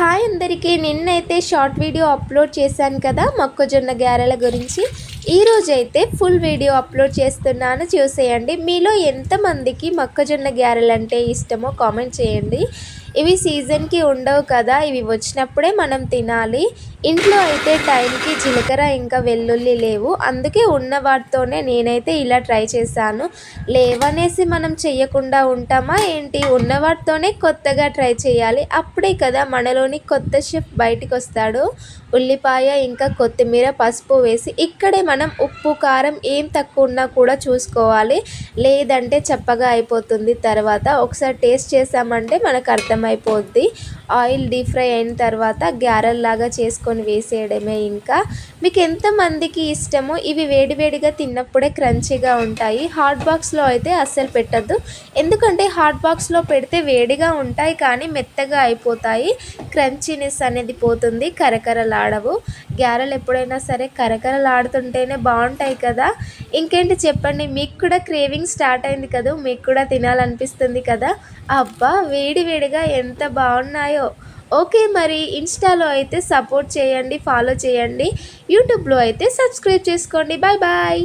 Hi అందరికీ. నిన్నైతే short video upload చేశాను కదా మొక్కజొన్న గ్యారెల గురించి. ఈరోజు అయితే ఫుల్ వీడియో అప్లోడ్ చేస్తున్నాను. చూసేయండి. మీలో ఎంతమందికి మొక్కజొన్న గ్యారెలు అంటే ఇష్టమో కామెంట్ చేయండి. ఇవి సీజన్కి ఉండవు కదా. ఇవి వచ్చినప్పుడే మనం తినాలి. ఇంట్లో అయితే టైంకి జీలకర్ర ఇంకా వెల్లుల్లి లేవు. అందుకే ఉన్న వాటితోనే నేనైతే ఇలా ట్రై చేశాను. లేవనేసి మనం చేయకుండా ఉంటామా ఏంటి? ఉన్న వాటితోనే కొత్తగా ట్రై చేయాలి. అప్పుడే కదా మనలోని కొత్త షెఫ్ బయటికి వస్తాడు ఉల్లిపాయ ఇంకా కొత్తిమీర పసుపు వేసి ఇక్కడే మనం ఉప్పు కారం ఏం తక్కువ ఉన్నా కూడా చూసుకోవాలి. లేదంటే చప్పగా అయిపోతుంది. తర్వాత ఒకసారి టేస్ట్ చేసామంటే మనకు అర్థమైపోద్ది. ఆయిల్ డీప్ ఫ్రై అయిన తర్వాత గ్యారెల్లాగా చేసుకొని వేసేయడమే ఇంకా. మీకు ఎంతమందికి ఇష్టమో ఇవి వేడివేడిగా తిన్నప్పుడే క్రంచీగా ఉంటాయి. హాట్ బాక్స్లో అయితే అస్సలు పెట్టద్దు. ఎందుకంటే హాట్ బాక్స్లో పెడితే వేడిగా ఉంటాయి కానీ మెత్తగా అయిపోతాయి. క్రంచీనెస్ అనేది పోతుంది. కరకరలాడవు. గ్యారెలు ఎప్పుడైనా సరే కరకరలాడుతుంటే కరకరలాడుతుంటేనే బాగుంటాయి కదా. ఇంకేంటి చెప్పండి మీకు కూడా క్రేవింగ్ స్టార్ట్ అయింది కదా మీకు కూడా తినాలనిపిస్తుంది కదా. అబ్బా వేడి వేడిగా ఎంత బాగున్నాయో. ఓకే మరి ఇన్స్టాలో అయితే సపోర్ట్ చేయండి ఫాలో చేయండి యూట్యూబ్లో అయితే సబ్స్క్రైబ్ చేసుకోండి. Bye bye.